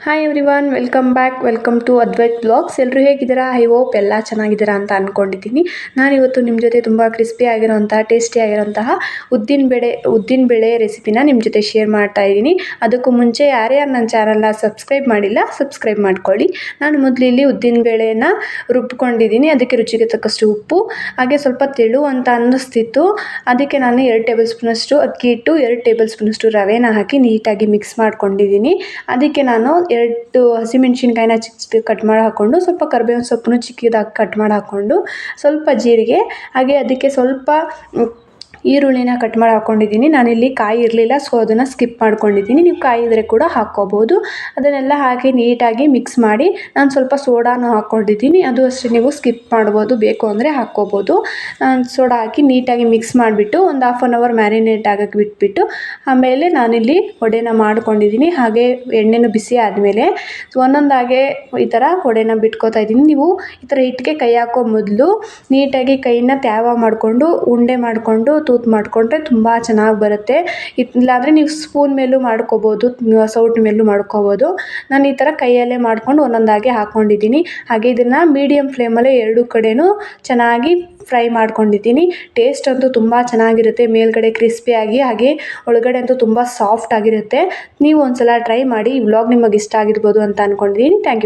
Hi everyone welcome back welcome to Advait blogs ಎಲ್ಲರೂ ಹೇಗಿದ್ದೀರಾ? I hope ಎಲ್ಲ ಚೆನ್ನಾಗಿದ್ದೀರಾ ಅಂತ ಅಂದ್ಕೊಂಡಿದ್ದೀನಿ ನಾನಿವತ್ತು ನಿಮ್ಮ ಜೊತೆ ತುಂಬ ಕ್ರಿಸ್ಪಿ ಆಗಿರೋಂತಹ ಟೇಸ್ಟಿ ಆಗಿರೋಂತಹ ಉದ್ದಿನ ಬೆಳೆ ಉದ್ದಿನ ಬೆಳೆ ರೆಸಿಪಿನ ನಿಮ್ಮ ಜೊತೆ ಶೇರ್ ಮಾಡ್ತಾ ಇದ್ದೀನಿ. ಅದಕ್ಕೂ ಮುಂಚೆ ಯಾರ್ಯಾರು ನನ್ನ ಚಾನಲ್ನ ಸಬ್ಸ್ಕ್ರೈಬ್ ಮಾಡಿಲ್ಲ ಸಬ್ಸ್ಕ್ರೈಬ್ ಮಾಡ್ಕೊಳ್ಳಿ. ನಾನು ಮೊದಲು ಇಲ್ಲಿ ಉದ್ದಿನ ಬೇಳೆನ ರುಬ್ಕೊಂಡಿದ್ದೀನಿ. ಅದಕ್ಕೆ ರುಚಿಗೆ ತಕ್ಕಷ್ಟು ಉಪ್ಪು, ಹಾಗೆ ಸ್ವಲ್ಪ ತೆಳು ಅಂತ ಅನ್ನಿಸ್ತಿತ್ತು. ಅದಕ್ಕೆ ನಾನು ಎರಡು ಟೇಬಲ್ ಸ್ಪೂನಷ್ಟು ಅಕ್ಕಿ ಹಿಟ್ಟು, ಎರಡು ಟೇಬಲ್ ಸ್ಪೂನಷ್ಟು ರವೆನ ಹಾಕಿ ನೀಟಾಗಿ ಮಿಕ್ಸ್ ಮಾಡ್ಕೊಂಡಿದ್ದೀನಿ. ಅದಕ್ಕೆ ನಾನು ಎರಡು ಹಸಿಮೆಣ್ಸಿನ್ಕಾಯಿನ ಚಿಕ್ಕ ಕಟ್ ಮಾಡಿ ಹಾಕ್ಕೊಂಡು ಸ್ವಲ್ಪ ಕರ್ಬೇವಿನ ಸೊಪ್ಪನ್ನು ಚಿಕ್ಕದಾಗಿ ಕಟ್ ಮಾಡಿ ಹಾಕ್ಕೊಂಡು ಸ್ವಲ್ಪ ಜೀರಿಗೆ, ಹಾಗೆ ಅದಕ್ಕೆ ಸ್ವಲ್ಪ ಈರುಳ್ಳಿನ ಕಟ್ ಮಾಡಿ ಹಾಕ್ಕೊಂಡಿದ್ದೀನಿ ನಾನಿಲ್ಲಿ ಕಾಯಿ ಇರಲಿಲ್ಲ ಸೊ ಅದನ್ನು ಸ್ಕಿಪ್ ಮಾಡ್ಕೊಂಡಿದ್ದೀನಿ. ನೀವು ಕಾಯಿ ಇದ್ದರೆ ಕೂಡ ಹಾಕ್ಕೋಬೋದು. ಅದನ್ನೆಲ್ಲ ಹಾಕಿ ನೀಟಾಗಿ ಮಿಕ್ಸ್ ಮಾಡಿ ನಾನು ಸ್ವಲ್ಪ ಸೋಡಾನು ಹಾಕ್ಕೊಂಡಿದ್ದೀನಿ. ಅದು ಅಷ್ಟೇ ನೀವು ಸ್ಕಿಪ್ ಮಾಡ್ಬೋದು, ಬೇಕು ಅಂದರೆ ಹಾಕ್ಕೋಬೋದು. ಸೋಡಾ ಹಾಕಿ ನೀಟಾಗಿ ಮಿಕ್ಸ್ ಮಾಡಿಬಿಟ್ಟು ಒಂದು ಹಾಫ್ ಆನ್ ಅವರ್ ಮ್ಯಾರಿನೇಟ್ ಆಗೋಕ್ಕೆ ಬಿಟ್ಬಿಟ್ಟು, ಆಮೇಲೆ ನಾನಿಲ್ಲಿ ವಡೆನ ಮಾಡ್ಕೊಂಡಿದ್ದೀನಿ. ಹಾಗೆ ಎಣ್ಣೆನೂ ಬಿಸಿ ಆದಮೇಲೆ ಒಂದೊಂದಾಗೆ ಈ ಥರ ವಡೆನ ಬಿಟ್ಕೋತಾ ಇದ್ದೀನಿ. ನೀವು ಈ ಥರ ಹಿಟ್ಟಿಗೆ ಕೈ ಹಾಕೋ ಮೊದಲು ನೀಟಾಗಿ ಕೈನ ತ್ಯಾವ ಮಾಡಿಕೊಂಡು, ಉಂಡೆ ಮಾಡಿಕೊಂಡು ತೂತು ಮಾಡಿಕೊಂಡ್ರೆ ತುಂಬ ಚೆನ್ನಾಗಿ ಬರುತ್ತೆ. ಇಲ್ಲಾಂದರೆ ನೀವು ಸ್ಪೂನ್ ಮೇಲೂ ಮಾಡ್ಕೋಬೋದು ಸೌಟ್ ಮೇಲೂ ಮಾಡ್ಕೋಬೋದು. ನಾನು ಈ ಥರ ಕೈಯಲ್ಲೇ ಮಾಡ್ಕೊಂಡು ಒಂದೊಂದಾಗಿ ಹಾಕ್ಕೊಂಡಿದ್ದೀನಿ ಹಾಗೆ ಇದನ್ನು ಮೀಡಿಯಮ್ ಫ್ಲೇಮಲ್ಲೇ ಎರಡು ಕಡೆನೂ ಚೆನ್ನಾಗಿ ಫ್ರೈ ಮಾಡ್ಕೊಂಡಿದ್ದೀನಿ. ಟೇಸ್ಟ್ ಅಂತೂ ತುಂಬ ಚೆನ್ನಾಗಿರುತ್ತೆ, ಮೇಲ್ಗಡೆ ಕ್ರಿಸ್ಪಿಯಾಗಿ ಹಾಗೆ ಒಳಗಡೆ ಅಂತೂ ತುಂಬ ಸಾಫ್ಟ್ ಆಗಿರುತ್ತೆ. ನೀವು ಒಂದ್ಸಲ ಟ್ರೈ ಮಾಡಿ, ಈ ವ್ಲಾಗ್ ನಿಮಗೆ ಇಷ್ಟ ಆಗಿರ್ಬೋದು ಅಂತ ಅಂದ್ಕೊಂಡಿದ್ದೀನಿ ಥ್ಯಾಂಕ್ ಯು